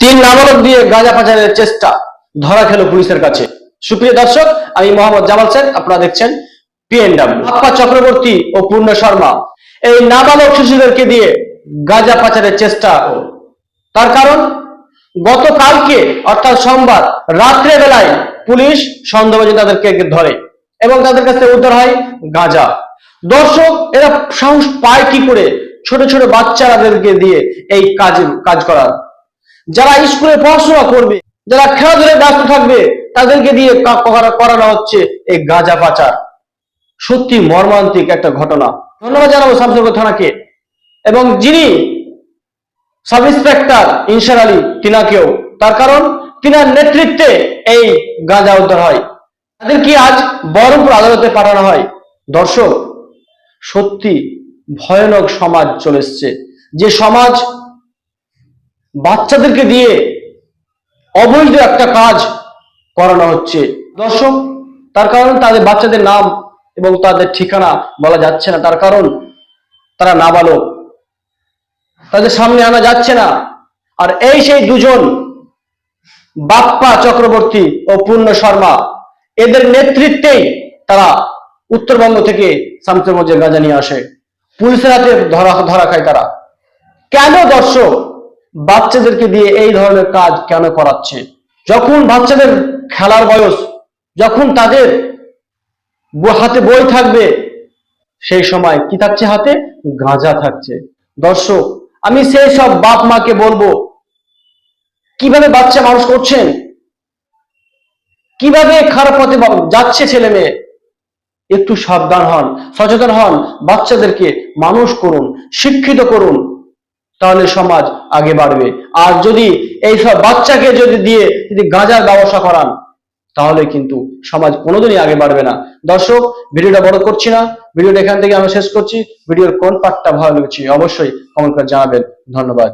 তিন নাবালক দিয়ে গাঁজা পাচারের চেষ্টা ধরা খেলো পুলিশের কাছে। সুপ্রিয় দর্শক, আমি মোহাম্মদ জামাল শেখ আপনারা দেখছেন পিএনডব্লিউ চক্রবর্তী ও পূর্ণ শর্মা, এই নাবালক শিশুদেরকে দিয়ে গাঁজা পাচারের চেষ্টা। তার কারণ, গতকালকে, অর্থাৎ সোমবার, রাত্রে বেলায় পুলিশ সন্দেহবাজি তাদেরকে ধরে এবং তাদের কাছে উদ্ধার হয় গাঁজা। দর্শক, এরা সাহস পায় কি করে? ছোট ছোট বাচ্চাদেরকে দিয়ে এই কাজ কাজ করার যারা স্কুলে পড়াশোনা করবে, যারা খেলাধুলায় ব্যস্ত থাকবে, তাদেরকে দিয়ে কা- করানো হচ্ছে এই গাঁজা পাচার। সত্যি মর্মান্তিক একটা ঘটনা। ধন্যবাদ জানাব শামসুরপুর থানাকে এবং যিনি সাব ইন্সপেক্টর ইনসার আলী তিনাকেও, তার কারণ তিনার নেতৃত্বে এই গাঁজা উদ্ধার হয়। তাদেরকে আজ বহরমপুর আদালতে পাঠানো হয়? দর্শক, সত্যি ভয়ানক সমাজ চলে এসছে। যে সমাজ বাচ্চাদেরকে দিয়ে অবৈধ একটা কাজ করানো হচ্ছে। দর্শক, তার কারণ তাদের বাচ্চাদের নাম এবং তাদের ঠিকানা বলা যাচ্ছে না। তার কারণ তারা নাবালক। তাদের সামনে আনা যাচ্ছে না। আর এই সেই দুজন, বাপ্পা চক্রবর্তী ও পূর্ণ শর্মা, এদের নেতৃত্বেই তারা উত্তরবঙ্গ থেকে শামসেরগঞ্জে গাঁজা নিয়ে আসে। পুলিশের হাতে ধরা ধরা খায় তারা। কেন দর্শক? বাচ্চাদেরকে দিয়ে এই ধরনের কাজ কেন করাচ্ছে? যখন বাচ্চাদের খেলার বয়স, যখন তাদের হাতে বই থাকবে, সেই সময় কি থাকছে হাতে? গাঁজা থাকছে। দর্শক, আমি সেই সব বাপ মাকে বলব, কীভাবে বাচ্চা মানুষ করছেন? কীভাবে খারাপ পথে যাচ্ছে ছেলে মেয়ে? একটু সাবধান হন, সচেতন হন, বাচ্চাদেরকে মানুষ করুন, শিক্ষিত করুন। তাহলে সমাজ আগে বাড়বে। আর যদি এই সব বাচ্চাকে যদি দিয়ে যদি গাঁজার ব্যবসা করান, তাহলে কিন্তু সমাজ কোনোদিনই আগে বাড়বে না। দর্শক, ভিডিওটা বড় করছি না। ভিডিওটা এখান থেকে আমরা শেষ করছি। ভিডিওর কোন পার্টটা ভালো লেগেছে অবশ্যই কমেন্ট করে জানাবেন। ধন্যবাদ।